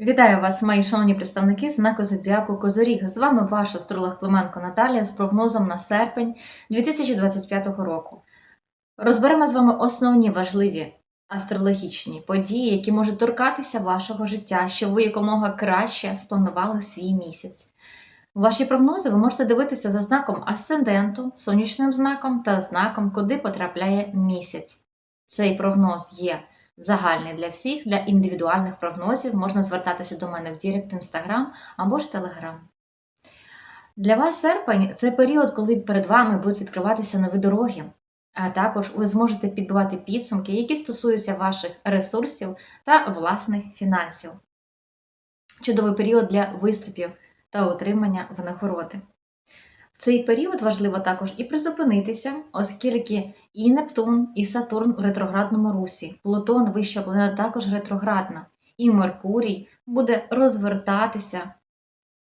Вітаю вас, мої шановні представники знаку Зодіаку Козоріг. З вами ваш астролог Клименко Наталія з прогнозом на серпень 2025 року. Розберемо з вами основні важливі астрологічні події, які можуть торкатися вашого життя, щоб ви якомога краще спланували свій місяць. Ваші прогнози ви можете дивитися за знаком асценденту, сонячним знаком та знаком, куди потрапляє місяць. Цей прогноз є загальний для всіх, для індивідуальних прогнозів можна звертатися до мене в Дірект Інстаграм або ж Телеграм. Для вас серпень це період, коли перед вами будуть відкриватися нові дороги, а також ви зможете підбивати підсумки, які стосуються ваших ресурсів та власних фінансів. Чудовий період для виступів та отримання винагороди. Цей період важливо також і призупинитися, оскільки і Нептун, і Сатурн у ретроградному русі, Плутон, вища планета, також ретроградна, і Меркурій буде розвертатися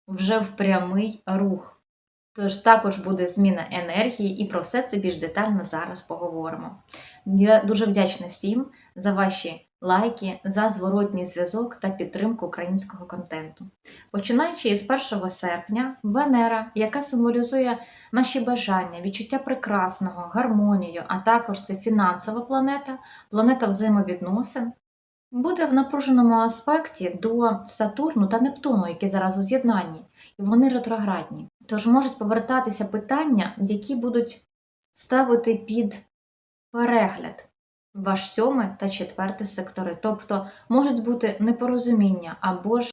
вже в прямий рух. Тож також буде зміна енергії, і про все це більш детально зараз поговоримо. Я дуже вдячна всім за ваші лайки, за зворотній зв'язок та підтримку українського контенту. Починаючи із 1 серпня, Венера, яка символізує наші бажання, відчуття прекрасного, гармонію, а також це фінансова планета, планета взаємовідносин, буде в напруженому аспекті до Сатурну та Нептуну, які зараз у з'єднанні, і вони ретроградні. Тож можуть повертатися питання, які будуть ставити під перегляд ваш сьомий та четвертий сектори. Тобто можуть бути непорозуміння або ж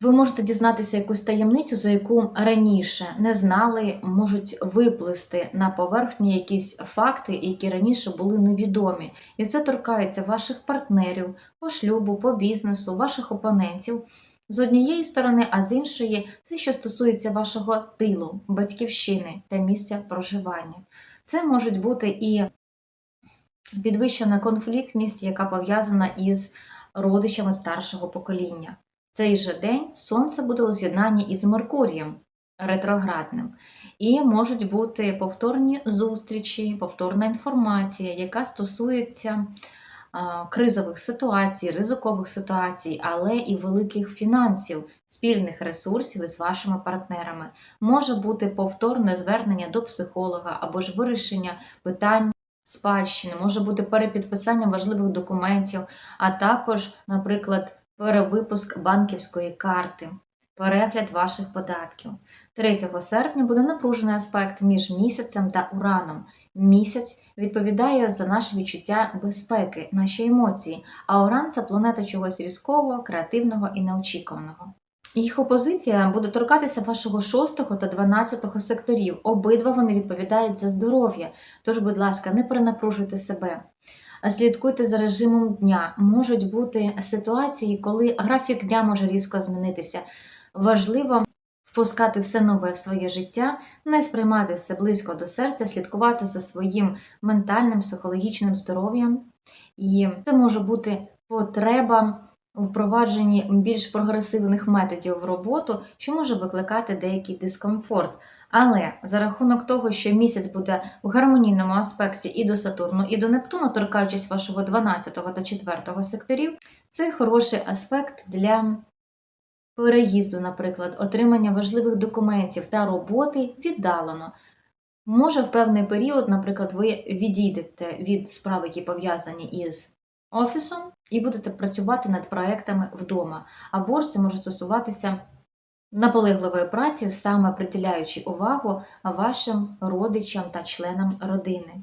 ви можете дізнатися якусь таємницю, за яку раніше не знали, можуть виплисти на поверхню якісь факти, які раніше були невідомі. І це торкається ваших партнерів по шлюбу, по бізнесу, ваших опонентів. З однієї сторони, а з іншої, це що стосується вашого тилу, батьківщини та місця проживання. Це можуть бути і підвищена конфліктність, яка пов'язана із родичами старшого покоління. Цей же день Сонце буде у з'єднанні із Меркурієм ретроградним, і можуть бути повторні зустрічі, повторна інформація, яка стосується кризових ситуацій, ризикових ситуацій, але і великих фінансів, спільних ресурсів із вашими партнерами. Може бути повторне звернення до психолога або ж вирішення питань спадщини, може бути перепідписання важливих документів, а також, наприклад, перевипуск банківської карти, перегляд ваших податків. 3 серпня буде напружений аспект між місяцем та ураном. Місяць відповідає за наше відчуття безпеки, наші емоції, а уран це планета чогось різкого, креативного і неочікуваного. Їх опозиція буде торкатися вашого 6 та 12 секторів. Обидва вони відповідають за здоров'я. Тож, будь ласка, не перенапружуйте себе. Слідкуйте за режимом дня. Можуть бути ситуації, коли графік дня може різко змінитися. Важливо впускати все нове в своє життя, не сприймати все близько до серця, слідкувати за своїм ментальним, психологічним здоров'ям. І це може бути потреба впровадженні більш прогресивних методів в роботу, що може викликати деякий дискомфорт. Але за рахунок того, що місяць буде в гармонійному аспекті і до Сатурну, і до Нептуну, торкаючись вашого 12 та 4 секторів, це хороший аспект для переїзду, наприклад, отримання важливих документів та роботи віддалено. Може, в певний період, наприклад, ви відійдете від справ, які пов'язані із офісом, і будете працювати над проектами вдома. Або ж це може стосуватися наполегливої праці, саме приділяючи увагу вашим родичам та членам родини.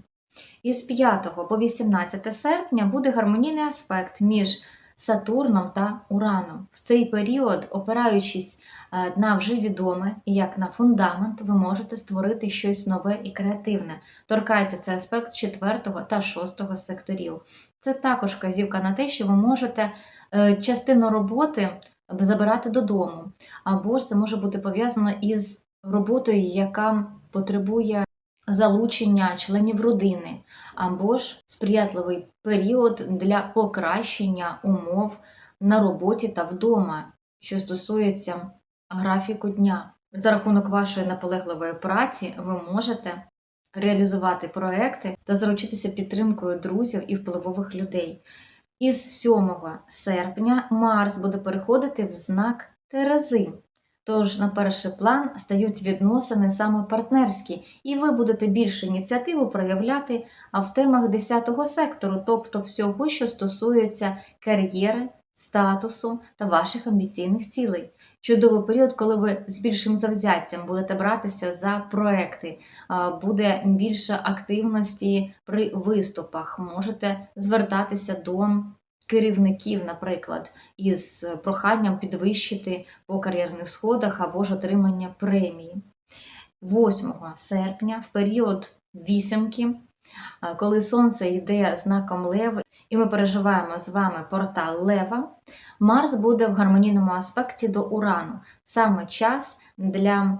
Із 5 по 18 серпня буде гармонійний аспект між Сатурном та Ураном. В цей період, опираючись е, на вже відоме, як на фундамент, ви можете створити щось нове і креативне. Торкається цей аспект 4 та 6 секторів. Це також вказівка на те, що ви можете е, частину роботи забирати додому, або ж це може бути пов'язано із роботою, яка потребує залучення членів родини, або ж сприятливий період для покращення умов на роботі та вдома, що стосується графіку дня. За рахунок вашої наполегливої праці ви можете реалізувати проекти та заручитися підтримкою друзів і впливових людей. Із 7 серпня Марс буде переходити в знак Терези. Тож на перший план стають відносини саме партнерські, і ви будете більше ініціативу проявляти а в темах 10 сектору, тобто всього, що стосується кар'єри, статусу та ваших амбіційних цілей. Чудовий період, коли ви з більшим завзяттям будете братися за проекти, буде більше активності при виступах. Можете звертатися до керівників, наприклад, із проханням підвищити по кар'єрних сходах або ж отримання премії. 8 серпня, в період вісімки, коли сонце йде знаком Лев, і ми переживаємо з вами портал Лева, Марс буде в гармонійному аспекті до Урану. Саме час для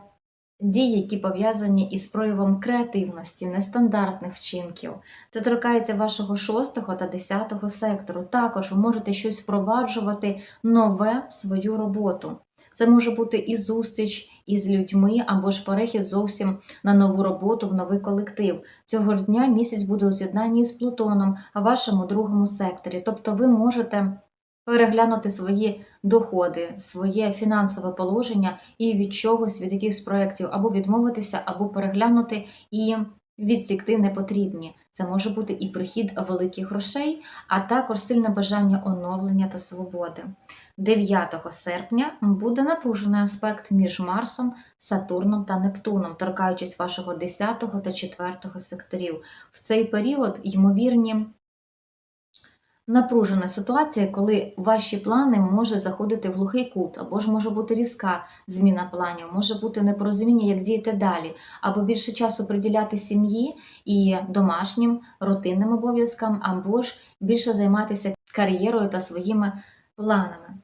дій, які пов'язані із проявом креативності, нестандартних вчинків. Це торкається вашого 6 та 10 сектору. Також ви можете щось впроваджувати нове в свою роботу. Це може бути і зустріч із людьми, або ж перехід зовсім на нову роботу в новий колектив. Цього ж дня місяць буде у з'єднанні з Плутоном, а вашому другому секторі. Тобто ви можете переглянути свої доходи, своє фінансове положення і від чогось, від якихось проєктів, або відмовитися, або переглянути і відсікти непотрібні. Це може бути і прихід великих грошей, а також сильне бажання оновлення та свободи. 9 серпня буде напружений аспект між Марсом, Сатурном та Нептуном, торкаючись вашого 10 та 4 секторів. В цей період ймовірні напружена ситуація, коли ваші плани можуть заходити в глухий кут, або ж може бути різка зміна планів, може бути непорозуміння, як діяти далі, або більше часу приділяти сім'ї і домашнім рутинним обов'язкам, або ж більше займатися кар'єрою та своїми планами.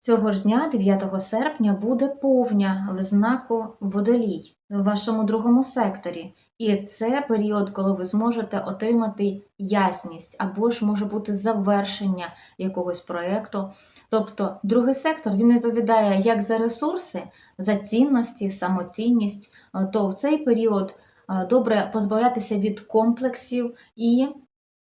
Цього ж дня, 9 серпня, буде повня в знаку водолій в вашому другому секторі. І це період, коли ви зможете отримати ясність, або ж може бути завершення якогось проєкту. Тобто, другий сектор він відповідає як за ресурси, за цінності, самоцінність, то в цей період е, добре позбавлятися від комплексів і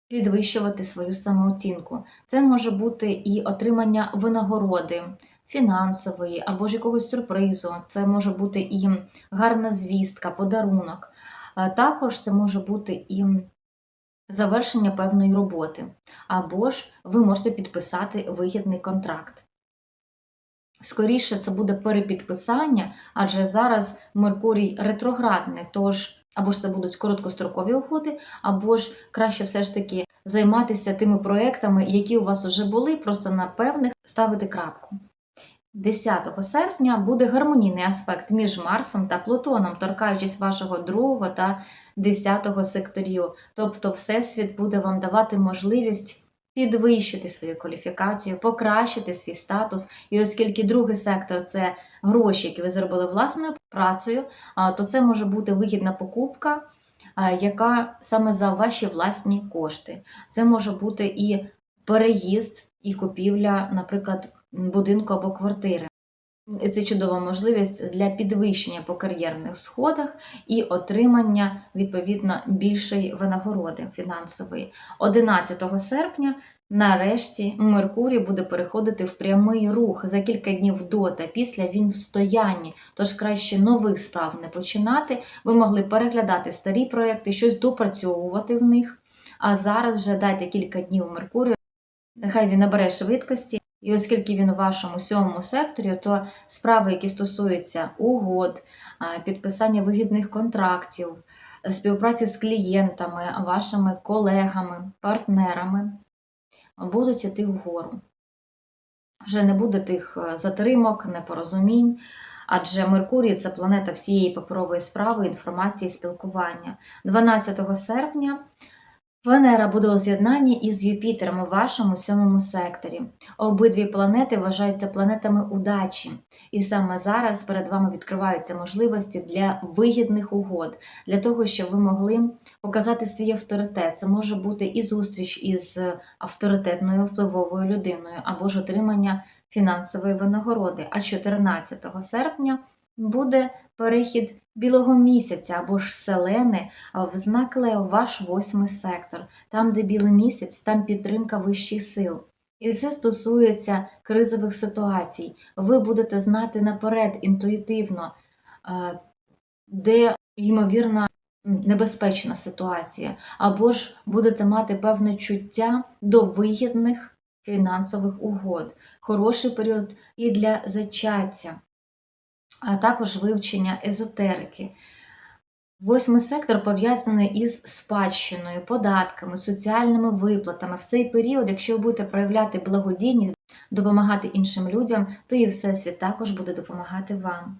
підвищувати свою самооцінку. Це може бути і отримання винагороди фінансової або ж якогось сюрпризу, це може бути і гарна звістка, подарунок. Також це може бути і завершення певної роботи, або ж ви можете підписати вигідний контракт. Скоріше це буде перепідписання, адже зараз Меркурій ретроградний, тож або ж це будуть короткострокові угоди, або ж краще все ж таки займатися тими проектами, які у вас вже були, просто на певних ставити крапку. 10 серпня буде гармонійний аспект між Марсом та Плутоном, торкаючись вашого другого та 10 секторів. Тобто, Всесвіт буде вам давати можливість підвищити свою кваліфікацію, покращити свій статус. І оскільки другий сектор це гроші, які ви зробили власною працею, то це може бути вигідна покупка, яка саме за ваші власні кошти. Це може бути і переїзд, і купівля, наприклад, будинку або квартири. Це чудова можливість для підвищення по кар'єрних сходах і отримання відповідно більшої винагороди фінансової. 11 серпня, нарешті, Меркурій буде переходити в прямий рух за кілька днів до та після він в стоянні, тож краще нових справ не починати. Ви могли переглядати старі проекти, щось допрацьовувати в них. А зараз вже дайте кілька днів Меркурію, нехай він набере швидкості. І оскільки він у вашому сьомому секторі, то справи, які стосуються угод, підписання вигідних контрактів, співпраці з клієнтами, вашими колегами, партнерами, будуть йти вгору. Вже не буде тих е, затримок, непорозумінь, адже Меркурій це планета всієї паперової справи, інформації, спілкування. 12 серпня Венера буде у з'єднанні із Юпітером у вашому сьомому секторі. Обидві планети вважаються планетами удачі, і саме зараз перед вами відкриваються можливості для вигідних угод, для того, щоб ви могли показати свій авторитет. Це може бути і зустріч із авторитетною впливовою людиною, або ж отримання фінансової винагороди. А 14 серпня буде перехід білого місяця або ж селени в знак Лео, ваш восьмий сектор. Там, де білий місяць, там підтримка вищих сил. І це стосується кризових ситуацій. Ви будете знати наперед інтуїтивно, де ймовірна небезпечна ситуація, або ж будете мати певне чуття до вигідних фінансових угод, хороший період і для зачаття, а також вивчення езотерики. Восьмий сектор пов'язаний із спадщиною, податками, соціальними виплатами. В цей період, якщо ви будете проявляти благодійність, допомагати іншим людям, то і Всесвіт також буде допомагати вам.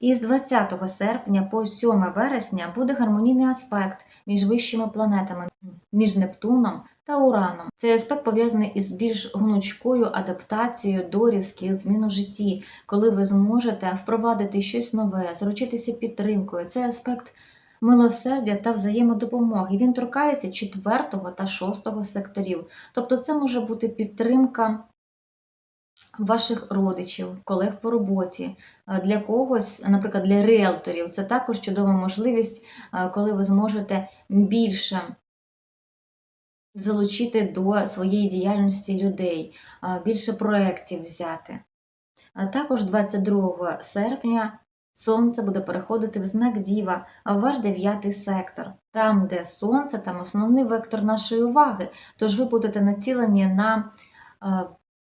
І з 20 серпня по 7 вересня буде гармонійний аспект між вищими планетами, між Нептуном та Ураном. Цей аспект пов'язаний із більш гнучкою адаптацією до різких змін у житті, коли ви зможете впровадити щось нове, заручитися підтримкою. Це аспект милосердя та взаємодопомоги. Він торкається 4 та 6 секторів. Тобто, це може бути підтримка ваших родичів, колег по роботі. Е, Для когось, наприклад, для риелторів, це також чудова можливість, е, коли ви зможете більше залучити до своєї діяльності людей, більше проєктів взяти. А також 22 серпня Сонце буде переходити в знак Діва, в ваш дев'ятий сектор. Там, де сонце, там основний вектор нашої уваги. Тож ви будете націлені на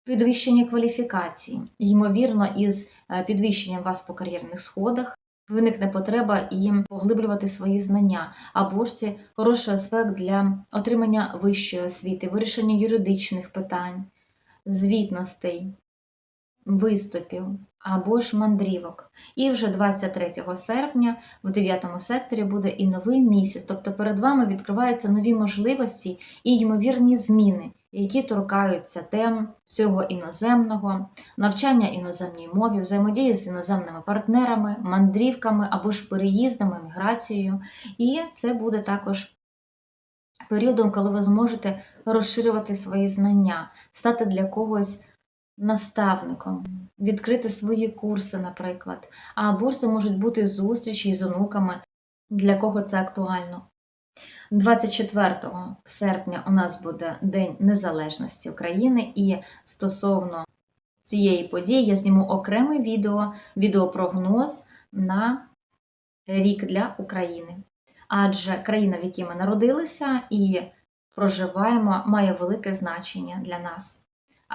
підвищення кваліфікації. Ймовірно, із підвищенням вас по кар'єрних сходах виникне потреба їм поглиблювати свої знання, або ж це хороший аспект для отримання вищої освіти, вирішення юридичних питань, звітностей, виступів або ж мандрівок. І вже 23 серпня в 9 секторі буде і новий місяць, тобто перед вами відкриваються нові можливості і ймовірні зміни, які торкаються тем всього іноземного, навчання іноземній мові, взаємодії з іноземними партнерами, мандрівками або ж переїздами, міграцією. І це буде також періодом, коли ви зможете розширювати свої знання, стати для когось наставником, відкрити свої курси, наприклад. Ж це можуть бути зустрічі з онуками, для кого це актуально. 24 серпня у нас буде День Незалежності України, і стосовно цієї події я зніму окреме відео, відеопрогноз на рік для України. Адже країна, в якій ми народилися і проживаємо, має велике значення для нас.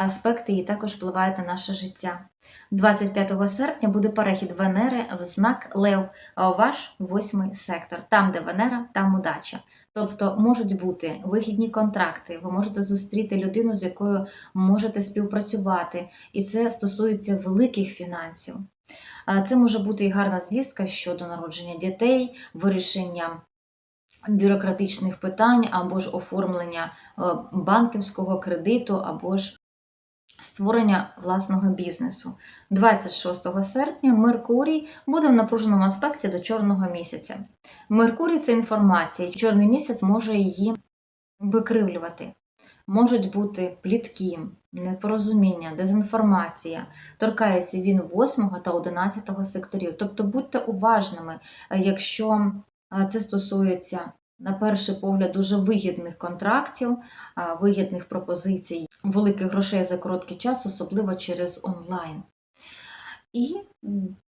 Аспекти її також впливають на наше життя. 25 серпня буде перехід Венери в знак Лев, а ваш восьмий сектор. Там, де Венера, там удача. Тобто можуть бути вигідні контракти, ви можете зустріти людину, з якою можете співпрацювати, і це стосується великих фінансів. Це може бути і гарна звістка щодо народження дітей, вирішення бюрократичних питань або ж оформлення е, банківського кредиту, або ж створення власного бізнесу. 26 серпня Меркурій буде в напруженому аспекті до чорного місяця. Меркурій це інформація, чорний місяць може її викривлювати. Можуть бути плітки, непорозуміння, дезінформація. Торкається він 8 та 11 секторів. Тобто будьте уважними, якщо е, це стосується на перший погляд дуже вигідних контрактів, вигідних пропозицій, великих грошей за короткий час, особливо через онлайн. І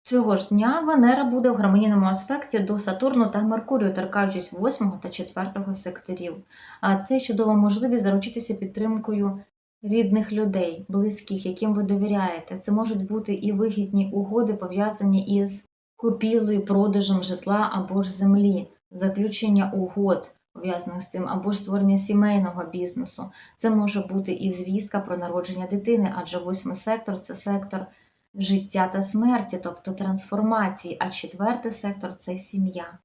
цього ж дня Венера буде в гармонійному аспекті до Сатурну та Меркурію, торкаючись 8 та 4 секторів. А це чудова можливість заручитися підтримкою рідних людей, близьких, яким ви довіряєте. Це можуть бути і вигідні угоди, пов'язані із купівлею, продажем житла або ж землі заключення угод пов'язаних з цим, або ж створення сімейного бізнесу. Це може бути і звістка про народження дитини, адже восьмий сектор це сектор життя та смерті, тобто трансформації, а четвертий сектор це сім'я.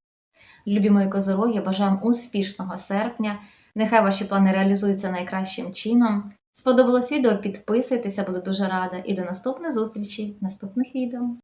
Любі мої козороги, бажаю вам успішного серпня. Нехай ваші плани реалізуються найкращим чином. Сподобалось відео? Підписуйтеся, буду дуже рада. І до наступних зустрічей наступних відео.